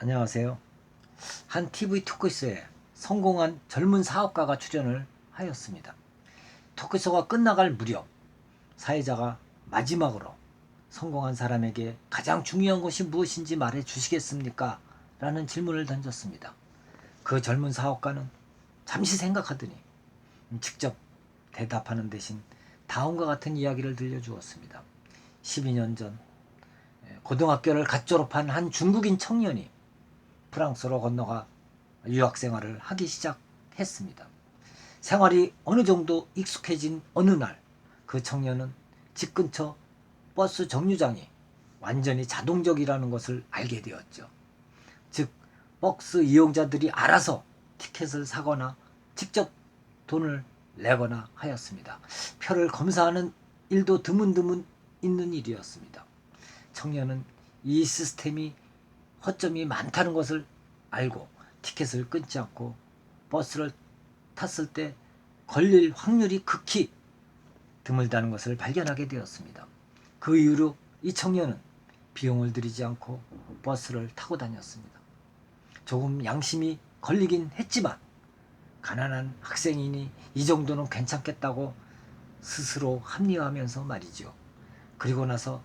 안녕하세요. 한 TV 토크쇼에 성공한 젊은 사업가가 출연을 하였습니다. 토크쇼가 끝나갈 무렵 사회자가 마지막으로 성공한 사람에게 가장 중요한 것이 무엇인지 말해 주시겠습니까? 라는 질문을 던졌습니다. 그 젊은 사업가는 잠시 생각하더니 직접 대답하는 대신 다음과 같은 이야기를 들려주었습니다. 12년 전 고등학교를 갓 졸업한 한 중국인 청년이 프랑스로 건너가 유학 생활을 하기 시작했습니다. 생활이 어느 정도 익숙해진 어느 날 그 청년은 집 근처 버스 정류장이 완전히 자동적이라는 것을 알게 되었죠. 즉 버스 이용자들이 알아서 티켓을 사거나 직접 돈을 내거나 하였습니다. 표를 검사하는 일도 드문드문 있는 일이었습니다. 청년은 이 시스템이 허점이 많다는 것을 알고 티켓을 끊지 않고 버스를 탔을 때 걸릴 확률이 극히 드물다는 것을 발견하게 되었습니다. 그 이후로 이 청년은 비용을 들이지 않고 버스를 타고 다녔습니다. 조금 양심이 걸리긴 했지만 가난한 학생이니 이 정도는 괜찮겠다고 스스로 합리화하면서 말이죠. 그리고 나서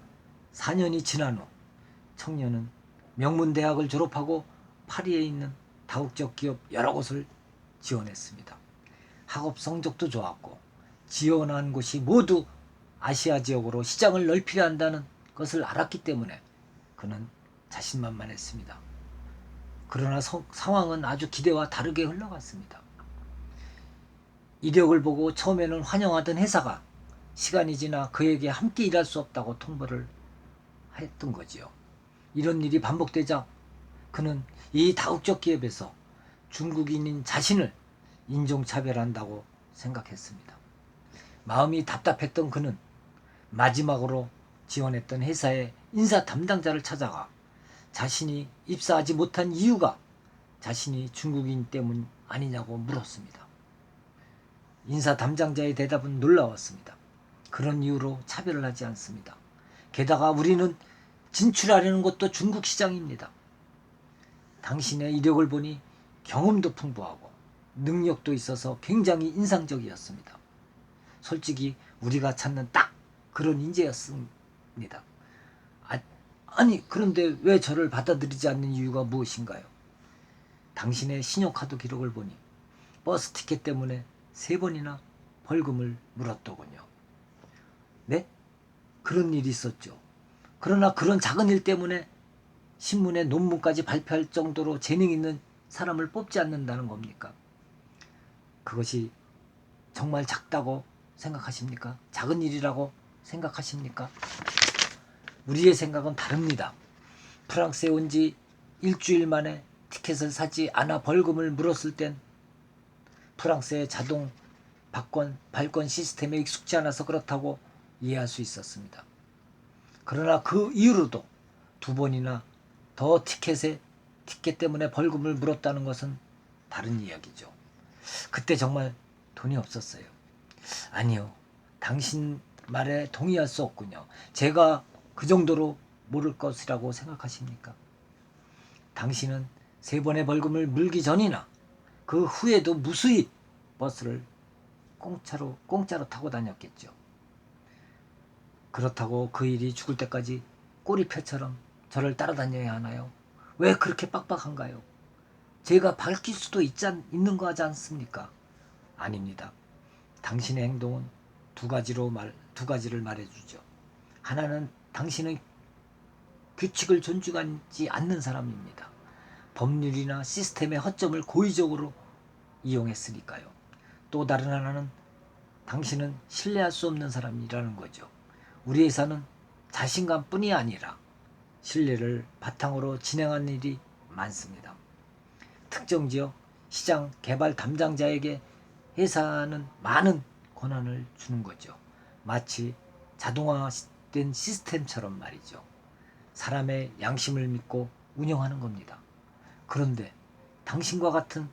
4년이 지난 후 청년은 명문대학을 졸업하고 파리에 있는 다국적 기업 여러 곳을 지원했습니다. 학업 성적도 좋았고 지원한 곳이 모두 아시아 지역으로 시장을 넓히려 한다는 것을 알았기 때문에 그는 자신만만했습니다. 그러나 성- 상황은 아주 기대와 다르게 흘러갔습니다. 이력을 보고 처음에는 환영하던 회사가 시간이 지나 그에게 함께 일할 수 없다고 통보를 했던 거지요. 이런 일이 반복되자 그는 이 다국적 기업에서 중국인인 자신을 인종차별한다고 생각했습니다. 마음이 답답했던 그는 마지막으로 지원했던 회사의 인사 담당자를 찾아가 자신이 입사하지 못한 이유가 자신이 중국인 때문 아니냐고 물었습니다. 인사 담당자의 대답은 놀라웠습니다. 그런 이유로 차별을 하지 않습니다. 게다가 우리는 진출하려는 것도 중국 시장입니다. 당신의 이력을 보니 경험도 풍부하고 능력도 있어서 굉장히 인상적이었습니다. 솔직히 우리가 찾는 딱 그런 인재였습니다. 아, 아니 그런데 왜 저를 받아들이지 않는 이유가 무엇인가요? 당신의 신용카드 기록을 보니 버스 티켓 때문에 세 번이나 벌금을 물었더군요. 네? 그런 일이 있었죠. 그러나 그런 작은 일 때문에 신문에 논문까지 발표할 정도로 재능 있는 사람을 뽑지 않는다는 겁니까? 그것이 정말 작다고 생각하십니까? 작은 일이라고 생각하십니까? 우리의 생각은 다릅니다. 프랑스에 온 지 일주일 만에 티켓을 사지 않아 벌금을 물었을 땐 프랑스의 자동 발권, 발권 시스템에 익숙지 않아서 그렇다고 이해할 수 있었습니다. 그러나 그 이후로도 두 번이나 더 티켓에 티켓 때문에 벌금을 물었다는 것은 다른 이야기죠. 그때 정말 돈이 없었어요. 아니요. 당신 말에 동의할 수 없군요. 제가 그 정도로 모를 것이라고 생각하십니까? 당신은 세 번의 벌금을 물기 전이나 그 후에도 무수히 버스를 공짜로 공짜로 타고 다녔겠죠. 그렇다고 그 일이 죽을 때까지 꼬리표처럼 저를 따라다녀야 하나요? 왜 그렇게 빡빡한가요? 제가 밝힐 수도 있지 않, 있는 거 하지 않습니까? 아닙니다. 당신의 행동은 두 가지로 말, 두 가지를 말해주죠. 하나는 당신은 규칙을 존중하지 않는 사람입니다. 법률이나 시스템의 허점을 고의적으로 이용했으니까요. 또 다른 하나는 당신은 신뢰할 수 없는 사람이라는 거죠. 우리 회사는 자신감뿐이 아니라 신뢰를 바탕으로 진행한 일이 많습니다. 특정 지역 시장 개발 담당자에게 회사는 많은 권한을 주는 거죠. 마치 자동화된 시스템처럼 말이죠. 사람의 양심을 믿고 운영하는 겁니다. 그런데 당신과 같은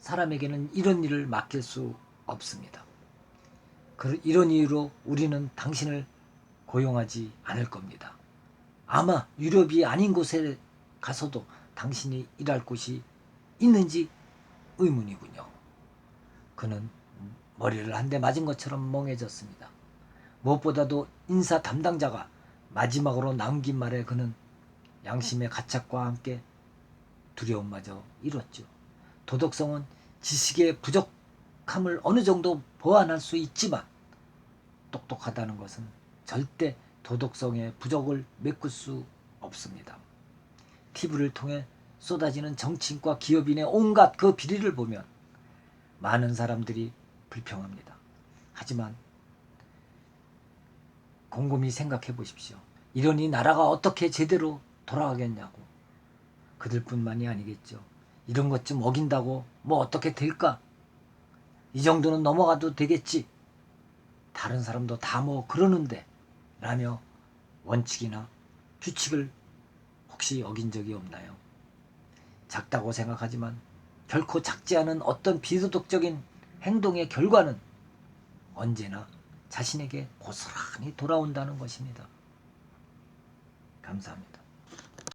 사람에게는 이런 일을 맡길 수 없습니다. 그- 이런 이유로 우리는 당신을 고용하지 않을 겁니다. 아마 유럽이 아닌 곳에 가서도 당신이 일할 곳이 있는지 의문이군요. 그는 머리를 한 대 맞은 것처럼 멍해졌습니다. 무엇보다도 인사 담당자가 마지막으로 남긴 말에 그는 양심의 가책과 함께 두려움마저 잃었죠. 도덕성은 지식의 부족함을 어느 정도 보완할 수 있지만 똑똑하다는 것은 절대 도덕성의 부족을 메꿀 수 없습니다. TV를 통해 쏟아지는 정치인과 기업인의 온갖 그 비리를 보면 많은 사람들이 불평합니다. 하지만 곰곰이 생각해 보십시오. 이러니 나라가 어떻게 제대로 돌아가겠냐고. 그들뿐만이 아니겠죠. 이런 것 좀 어긴다고 뭐 어떻게 될까? 이 정도는 넘어가도 되겠지. 다른 사람도 다 뭐 그러는데 라며 원칙이나 규칙을 혹시 어긴 적이 없나요? 작다고 생각하지만 결코 작지 않은 어떤 비도덕적인 행동의 결과는 언제나 자신에게 고스란히 돌아온다는 것입니다. 감사합니다.